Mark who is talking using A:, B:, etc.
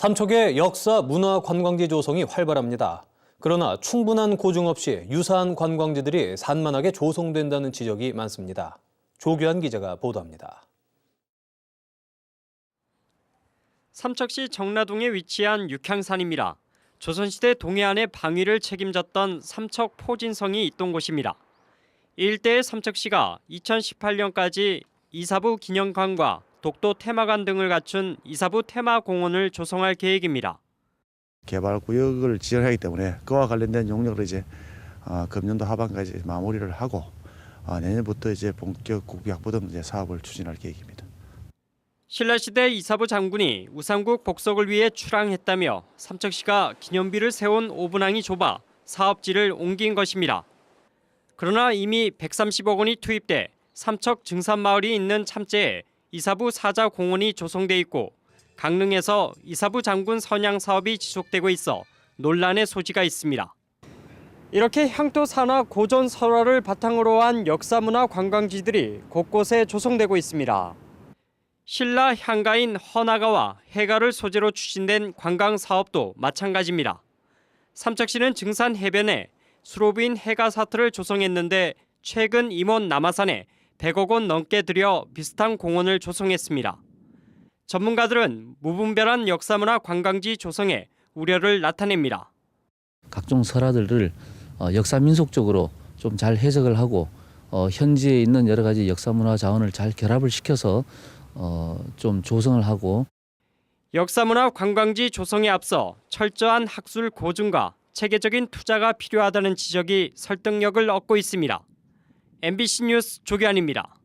A: 삼척의 역사 문화 관광지 조성이 활발합니다. 그러나 충분한 고증 없이 유사한 관광지들이 산만하게 조성된다는 지적이 많습니다. 조규환 기자가 보도합니다.
B: 삼척시 정라동에 위치한 육향산입니다. 조선시대 동해안의 방위를 책임졌던 삼척 포진성이 있던 곳입니다. 이 일대의 삼척시가 2018년까지 이사부 기념관과 독도 테마관 등을 갖춘 이사부 테마공원을 조성할 계획입니다.
C: 개발 구역을 지정하기 때문에 그와 관련된 용역을 이제 어, 금년도 하반까지 마무리를 하고 어, 내년부터 이제 본격 국비확보 등 이제 사업을 추진할 계획입니다.
B: 신라시대 이사부 장군이 우상국 복속을 위해 출항했다며 삼척시가 기념비를 세운 오분항이 좁아 사업지를 옮긴 것입니다. 그러나 이미 130억 원이 투입돼 삼척 증산마을이 있는 참재에 이사부 사자 공원이 조성돼 있고 강릉에서 이사부 장군 선양 사업이 지속되고 있어 논란의 소지가 있습니다. 이렇게 향토 산화 고전 설화를 바탕으로 한 역사문화 관광지들이 곳곳에 조성되고 있습니다. 신라 향가인 허나가와 해가를 소재로 추진된 관광 사업도 마찬가지입니다. 삼척시는 증산 해변에 수로부인 해가 사트를 조성했는데 최근 임원 남아산에 100억 원 넘게 들여 비슷한 공원을 조성했습니다. 전문가들은 무분별한 역사문화 관광지 조성에 우려를 나타냅니다.
D: 각종 설화들을 어, 역사 민속적으로 좀 잘 해석을 하고 어, 현지에 있는 여러 가지 역사 문화 자원을 잘 결합을 시켜서 어, 좀 조성을 하고
B: 역사문화 관광지 조성에 앞서 철저한 학술 고증과 체계적인 투자가 필요하다는 지적이 설득력을 얻고 있습니다. MBC 뉴스 조규환입니다.